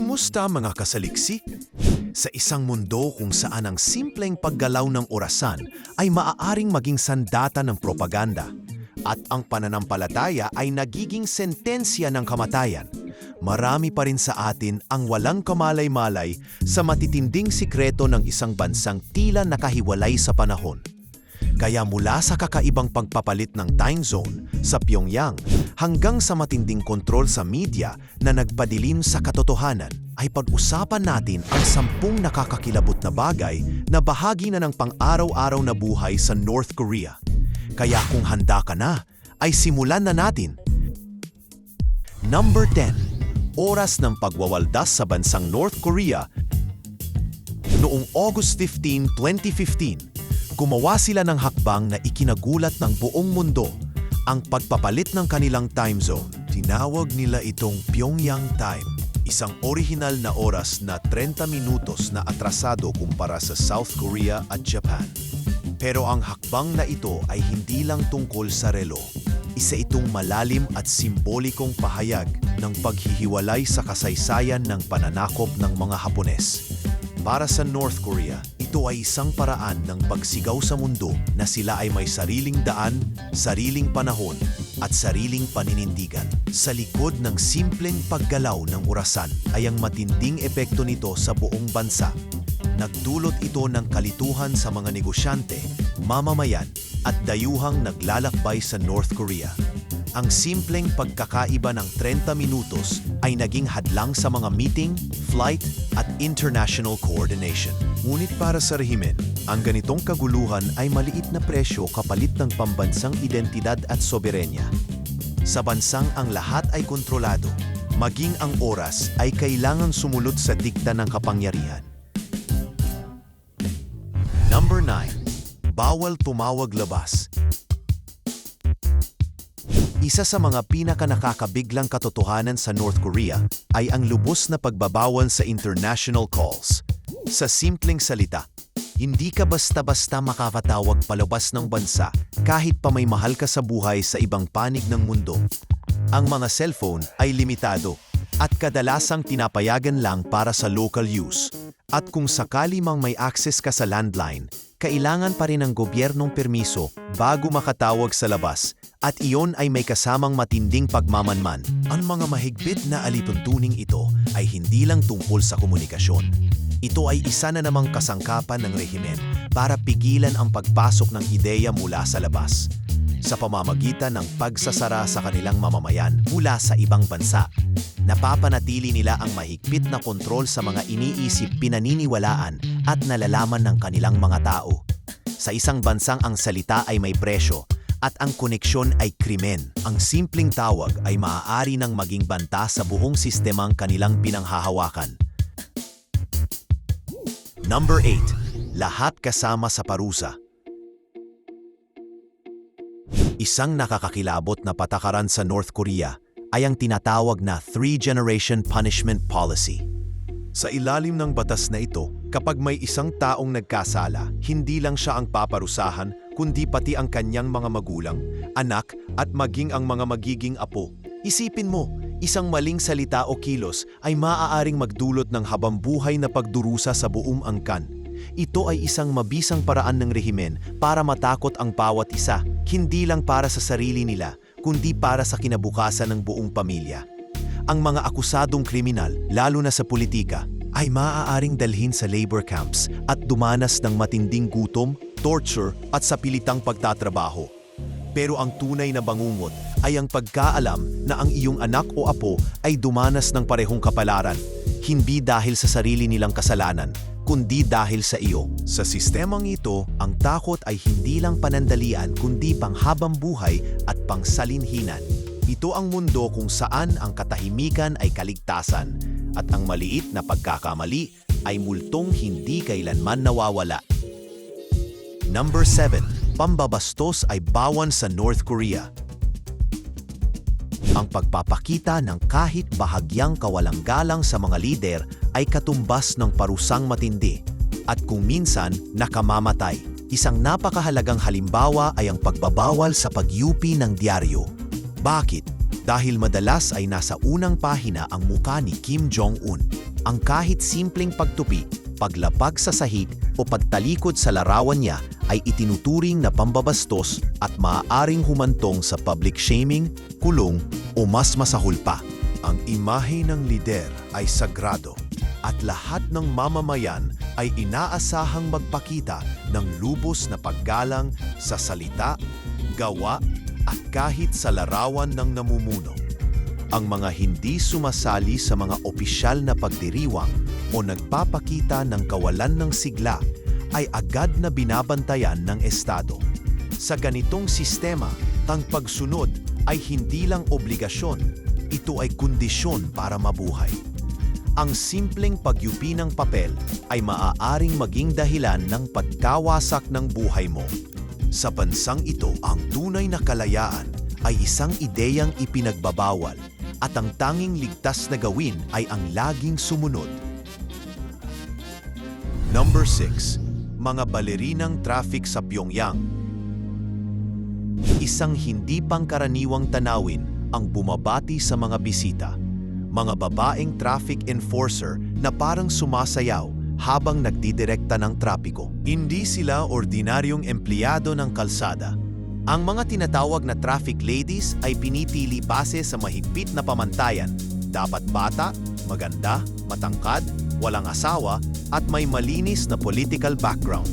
Kumusta mga kasaliksi? Sa isang mundo kung saan ang simpleng paggalaw ng orasan ay maaaring maging sandata ng propaganda at ang pananampalataya ay nagiging sentensya ng kamatayan, marami pa rin sa atin ang walang kamalay-malay sa matitinding sikreto ng isang bansang tila nakahiwalay sa panahon. Kaya mula sa kakaibang pagpapalit ng time zone sa Pyongyang hanggang sa matinding kontrol sa media na nagpadilim sa katotohanan, ay pag-usapan natin ang sampung nakakakilabot na bagay na bahagi na ng pang-araw-araw na buhay sa North Korea. Kaya kung handa ka na, ay simulan na natin. Number 10. Oras ng pagwawaldas sa bansang North Korea Noong August 15, 2015, gumawa sila ng hakbang na ikinagulat ng buong mundo ang pagpapalit ng kanilang time zone. Tinawag nila itong Pyongyang Time, isang orihinal na oras na 30 minutos na atrasado kumpara sa South Korea at Japan. Pero ang hakbang na ito ay hindi lang tungkol sa relo. Isa itong malalim at simbolikong pahayag ng paghihiwalay sa kasaysayan ng pananakop ng mga Hapones. Para sa North Korea, ito ay isang paraan ng pagsigaw sa mundo na sila ay may sariling daan, sariling panahon, at sariling paninindigan. Sa likod ng simpleng paggalaw ng orasan ay ang matinding epekto nito sa buong bansa. Nagdulot ito ng kalituhan sa mga negosyante, mamamayan, at dayuhang naglalakbay sa North Korea. Ang simpleng pagkakaiba ng 30 minutos ay naging hadlang sa mga meeting, flight, at international coordination. Ngunit para sa rehimen, ang ganitong kaguluhan ay maliit na presyo kapalit ng pambansang identidad at soberenya. Sa bansang ang lahat ay kontrolado, maging ang oras ay kailangang sumunod sa dikta ng kapangyarihan. Number 9. Bawal tumawag labas. Isa sa mga pinaka nakakabiglang katotohanan sa North Korea ay ang lubos na pagbabawal sa international calls. Sa simpleng salita, hindi ka basta-basta makakatawag palabas ng bansa kahit pa may mahal ka sa buhay sa ibang panig ng mundo. Ang mga cellphone ay limitado at kadalasang tinapayagan lang para sa local use. At kung sakali mang may access ka sa landline, kailangan pa rin ng gobyernong permiso bago makatawag sa labas at iyon ay may kasamang matinding pagmamanman. Ang mga mahigpit na alituntuning ito ay hindi lang tungkol sa komunikasyon. Ito ay isa na namang kasangkapan ng rehimen para pigilan ang pagpasok ng ideya mula sa labas sa pamamagitan ng pagsasara sa kanilang mamamayan mula sa ibang bansa. Napapanatili nila ang mahigpit na kontrol sa mga iniisip pinaniniwalaan at nalalaman ng kanilang mga tao. Sa isang bansang ang salita ay may presyo at ang koneksyon ay krimen. Ang simpleng tawag ay maaari nang maging banta sa buong sistemang kanilang pinanghahawakan. Number 8. Lahat kasama sa parusa. Isang nakakakilabot na patakaran sa North Korea ay ang tinatawag na Three-Generation Punishment Policy. Sa ilalim ng batas na ito, kapag may isang taong nagkasala, hindi lang siya ang paparusahan, kundi pati ang kanyang mga magulang, anak at maging ang mga magiging apo. Isipin mo, isang maling salita o kilos ay maaaring magdulot ng habambuhay na pagdurusa sa buong angkan. Ito ay isang mabisang paraan ng rehimen para matakot ang bawat isa, hindi lang para sa sarili nila, kundi para sa kinabukasan ng buong pamilya. Ang mga akusadong kriminal, lalo na sa politika, ay maaaring dalhin sa labor camps at dumanas ng matinding gutom, torture at sa pilitang pagtatrabaho. Pero ang tunay na bangungot ay ang pagkaalam na ang iyong anak o apo ay dumanas ng parehong kapalaran, hindi dahil sa sarili nilang kasalanan, kundi dahil sa iyo. Sa sistemang ito, ang takot ay hindi lang panandalian kundi panghabang buhay at pangsalinhinan. Ito ang mundo kung saan ang katahimikan ay kaligtasan at ang maliit na pagkakamali ay multong hindi kailanman nawawala. Number 7. Pambabastos ay bawan sa North Korea. Ang pagpapakita ng kahit bahagyang kawalang galang sa mga lider ay katumbas ng parusang matindi at kung minsan nakamamatay. Isang napakahalagang halimbawa ay ang pagbabawal sa pagyupi ng diaryo. Bakit? Dahil madalas ay nasa unang pahina ang muka ni Kim Jong-un. ang kahit simpleng pagtupi, paglapag sa sahig o pagtalikod sa larawan niya ay itinuturing na pambabastos at maaaring humantong sa public shaming, kulong o mas masahol pa. Ang imahe ng lider ay sagrado at lahat ng mamamayan ay inaasahang magpakita ng lubos na paggalang sa salita, gawa at kahit sa larawan ng namumuno. Ang mga hindi sumasali sa mga opisyal na pagdiriwang o nagpapakita ng kawalan ng sigla ay agad na binabantayan ng Estado. Sa ganitong sistema, tang pagsunod ay hindi lang obligasyon, ito ay kondisyon para mabuhay. Ang simpleng pagyupi ng papel ay maaaring maging dahilan ng pagkawasak ng buhay mo. Sa bansang ito, ang tunay na kalayaan ay isang ideyang ipinagbabawal at ang tanging ligtas na gawin ay ang laging sumunod. Number 6. Mga balerinang traffic sa Pyongyang Isang hindi pangkaraniwang tanawin ang bumabati sa mga bisita. Mga babaeng traffic enforcer na parang sumasayaw habang nagdidirekta ng trapiko. Hindi sila ordinaryong empleyado ng kalsada. Ang mga tinatawag na traffic ladies ay pinipili base sa mahigpit na pamantayan. Dapat bata, maganda, matangkad, walang asawa, at may malinis na political background.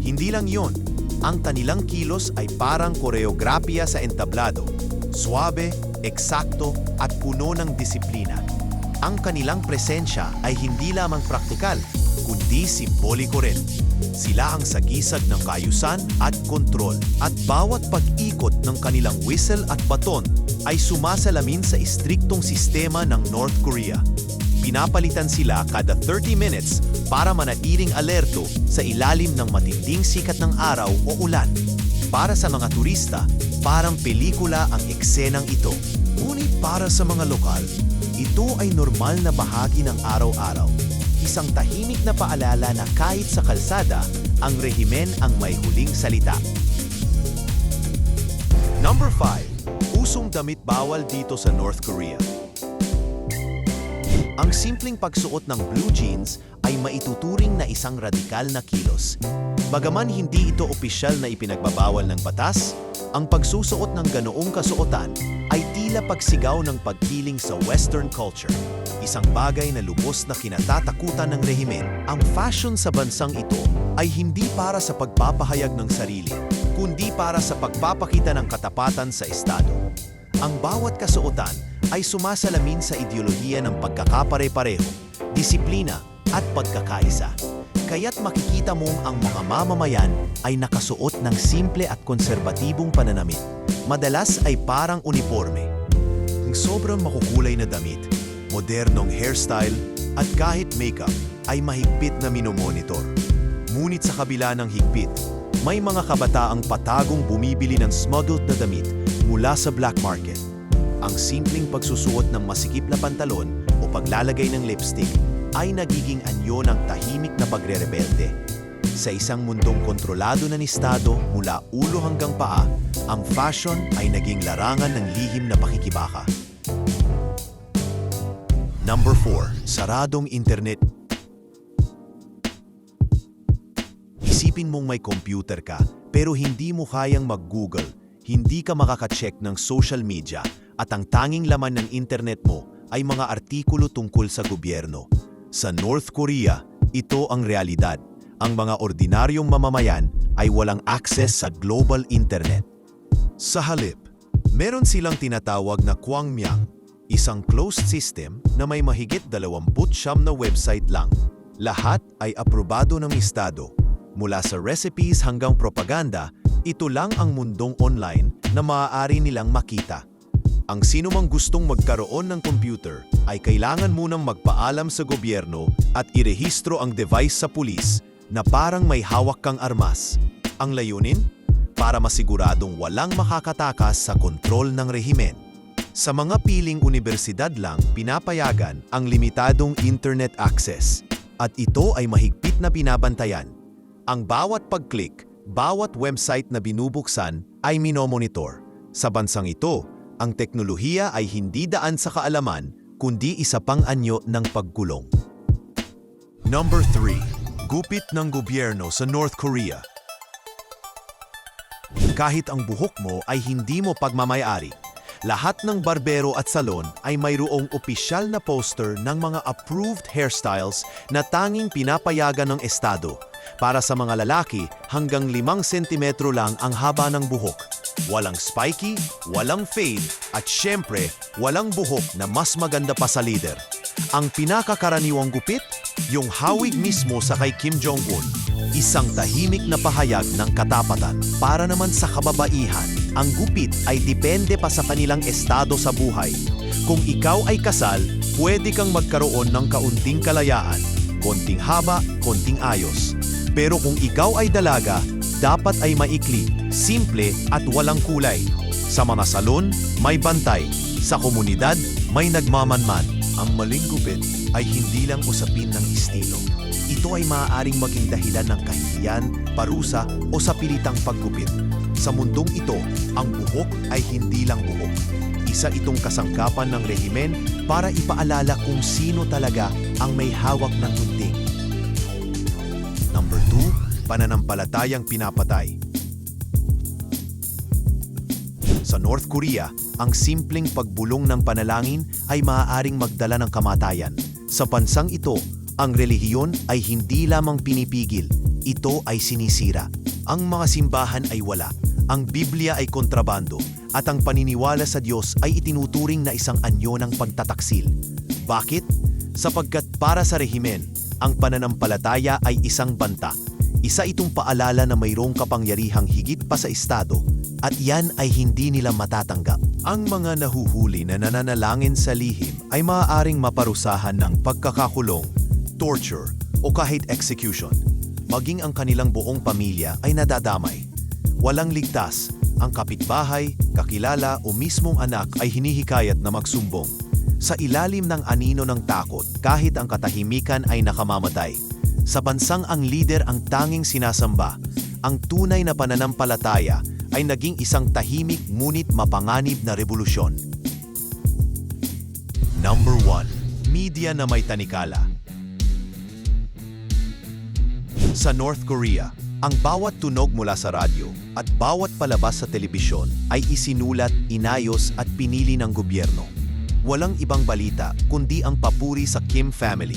Hindi lang yon, ang kanilang kilos ay parang koreografiya sa entablado. Suabe, eksakto, at puno ng disiplina. Ang kanilang presensya ay hindi lamang praktikal, kundi simboliko rin. Sila ang sagisag ng kayusan at kontrol at bawat pag-ikot ng kanilang whistle at baton ay sumasalamin sa istriktong sistema ng North Korea. Pinapalitan sila kada 30 minutes para manatiling alerto sa ilalim ng matinding sikat ng araw o ulan. Para sa mga turista, parang pelikula ang eksenang ito. Ngunit para sa mga lokal, ito ay normal na bahagi ng araw-araw isang tahimik na paalala na kahit sa kalsada, ang rehimen ang may huling salita. Number 5. Usong damit bawal dito sa North Korea. Ang simpleng pagsuot ng blue jeans ay maituturing na isang radikal na kilos. Bagaman hindi ito opisyal na ipinagbabawal ng batas, ang pagsusuot ng ganoong kasuotan ay tila pagsigaw ng pagkiling sa Western culture. Isang bagay na lubos na kinatatakutan ng rehimen. Ang fashion sa bansang ito ay hindi para sa pagpapahayag ng sarili, kundi para sa pagpapakita ng katapatan sa Estado. Ang bawat kasuotan ay sumasalamin sa ideolohiya ng pagkakapare-pareho, disiplina at pagkakaisa. Kaya't makikita mong ang mga mamamayan ay nakasuot ng simple at konserbatibong pananamit. Madalas ay parang uniforme. Ang sobrang makukulay na damit, modernong hairstyle at kahit makeup ay mahigpit na minomonitor. Ngunit sa kabila ng higpit, may mga kabataang patagong bumibili ng smuggled na damit mula sa black market. Ang simpleng pagsusuot ng masikip na pantalon o paglalagay ng lipstick ay nagiging anyo ng tahimik na pagre-rebelde. Sa isang mundong kontrolado ng estado mula ulo hanggang paa, ang fashion ay naging larangan ng lihim na pakikibaka. Number 4. Saradong internet Isipin mong may computer ka pero hindi mo kayang mag-Google, hindi ka makaka-check ng social media at ang tanging laman ng internet mo ay mga artikulo tungkol sa gobyerno. Sa North Korea, ito ang realidad. Ang mga ordinaryong mamamayan ay walang access sa global internet. Sa halip, meron silang tinatawag na Kwangmyang, isang closed system na may mahigit 29 na website lang. Lahat ay aprobado ng Estado. Mula sa recipes hanggang propaganda, ito lang ang mundong online na maaari nilang makita. Ang sinumang gustong magkaroon ng computer ay kailangan munang magpaalam sa gobyerno at irehistro ang device sa pulis na parang may hawak kang armas. Ang layunin? Para masiguradong walang makakatakas sa kontrol ng rehimen. Sa mga piling universidad lang pinapayagan ang limitadong internet access at ito ay mahigpit na binabantayan. Ang bawat pag-click, bawat website na binubuksan ay minomonitor. Sa bansang ito, ang teknolohiya ay hindi daan sa kaalaman kundi isa pang anyo ng pagkulong. Number 3. Gupit ng gobyerno sa North Korea. Kahit ang buhok mo ay hindi mo pagmamayari, lahat ng barbero at salon ay mayroong opisyal na poster ng mga approved hairstyles na tanging pinapayagan ng estado. Para sa mga lalaki, hanggang 5 sentimetro lang ang haba ng buhok. Walang spiky, walang fade, at syempre, walang buhok na mas maganda pa sa leader. Ang pinakakaraniwang gupit, yung hawig mismo sa kay Kim Jong-un. Isang tahimik na pahayag ng katapatan para naman sa kababaihan. Ang gupit ay depende pa sa kanilang estado sa buhay. Kung ikaw ay kasal, pwede kang magkaroon ng kaunting kalayaan. Konting haba, konting ayos. Pero kung ikaw ay dalaga, dapat ay maikli, simple at walang kulay. Sa mga salon, may bantay. Sa komunidad, may nagmamanman. Ang maling gupit ay hindi lang usapin ng estilo. Ito ay maaaring maging dahilan ng kahihiyan, parusa o sa pilitang paggupit. Sa mundong ito, ang buhok ay hindi lang buhok. Isa itong kasangkapan ng rehimen para ipaalala kung sino talaga ang may hawak ng gunting. Number 2, pananampalatayang pinapatay. Sa North Korea, ang simpleng pagbulong ng panalangin ay maaaring magdala ng kamatayan. Sa bansang ito, ang relihiyon ay hindi lamang pinipigil, ito ay sinisira. Ang mga simbahan ay wala, ang Biblia ay kontrabando, at ang paniniwala sa Diyos ay itinuturing na isang anyo ng pagtataksil. Bakit? Sapagkat para sa rehimen, ang pananampalataya ay isang banta. Isa itong paalala na mayroong kapangyarihang higit pa sa Estado at yan ay hindi nila matatanggap. Ang mga nahuhuli na nananalangin sa lihim ay maaaring maparusahan ng pagkakakulong, torture o kahit execution. Maging ang kanilang buong pamilya ay nadadamay. Walang ligtas, ang kapitbahay, kakilala o mismong anak ay hinihikayat na magsumbong. Sa ilalim ng anino ng takot, kahit ang katahimikan ay nakamamatay. Sa bansang ang lider ang tanging sinasamba, ang tunay na pananampalataya ay naging isang tahimik ngunit mapanganib na revolusyon. Number 1. Media na may tanikala. Sa North Korea, ang bawat tunog mula sa radyo at bawat palabas sa telebisyon ay isinulat, inayos at pinili ng gobyerno. Walang ibang balita kundi ang papuri sa Kim family.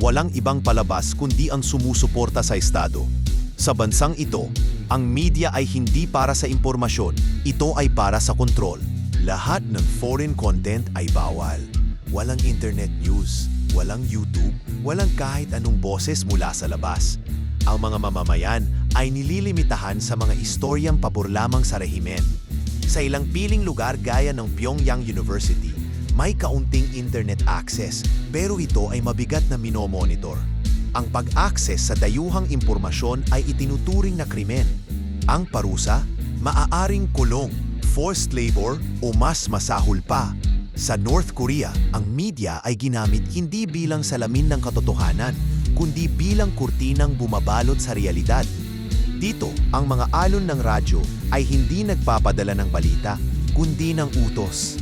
Walang ibang palabas kundi ang sumusuporta sa estado. Sa bansang ito, ang media ay hindi para sa impormasyon, ito ay para sa kontrol. Lahat ng foreign content ay bawal. Walang internet news, walang YouTube, walang kahit anong boses mula sa labas. Ang mga mamamayan ay nililimitahan sa mga istoryang pabor lamang sa rehimen. Sa ilang piling lugar gaya ng Pyongyang University, may kaunting internet access pero ito ay mabigat na minomonitor. Ang pag-access sa dayuhang impormasyon ay itinuturing na krimen. Ang parusa, maaaring kulong, forced labor o mas masahol pa. Sa North Korea, ang media ay ginamit hindi bilang salamin ng katotohanan, kundi bilang kurtinang bumabalot sa realidad. Dito, ang mga alon ng radyo ay hindi nagpapadala ng balita, kundi ng utos.